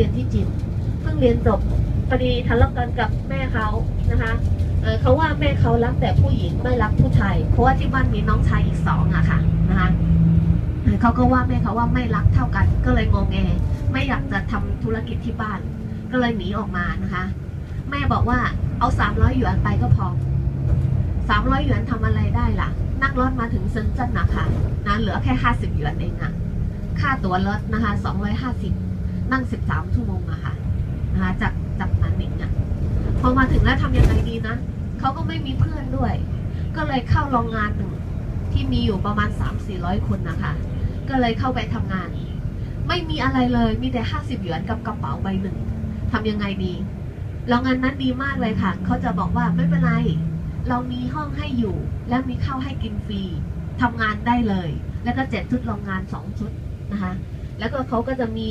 รียนที่จีนเพิ่งเรียนจบพอดีทะเลาะกันกับแม่เขานะคะเเขาว่าแม่เขารักแต่ผู้หญิงไม่รักผู้ชายเพราะว่าที่บ้านมีน้องชายอีกสองอะค่ะนะคะเขาก็ว่าแม่เขาว่าไม่รักเท่ากัน ก็เลยงงแงไม่อยากจะทำธุรกิจที่บ้าน ก็เลยหนีออกมานะคะ แม่บอกว่าเอาสามร้อยหยวนไปก็พอสามร้อยหยวนทำอะไรได้ล่ะ นั่งรถมาถึงเซินเจิ้นนะคะนะเหลือแค่ห้าสิบหยวนเองอะค่าตั๋วรถนะคะสองร้อยห้าสิบ นั่งสิบสามชั่วโมงอะค่ะนะคะจากจากนั้นเองอะพอมาถึงแล้วทำยังไงดีนะเขาก็ไม่มีเพื่อนด้วย ก็เลยเข้าโรงงานหนึ่งที่มีอยู่ประมาณสามสี่ร้อยคนนะคะ ก็เลยเข้าไปทำงาน ไม่มีอะไรเลยมีแต่ห้าสิบหยวนกับกระเป๋าใบหนึ่งทำยังไงดีโรงงานนั้นดีมากเลยค่ะ เขาจะบอกว่าไม่เป็นไร เรามีห้องให้อยู่ และมีข้าวให้กินฟรีทำงานได้เลย แล้วก็เจ็ดชุดโรงงานสองชุดนะคะ แล้วก็เขาก็จะมี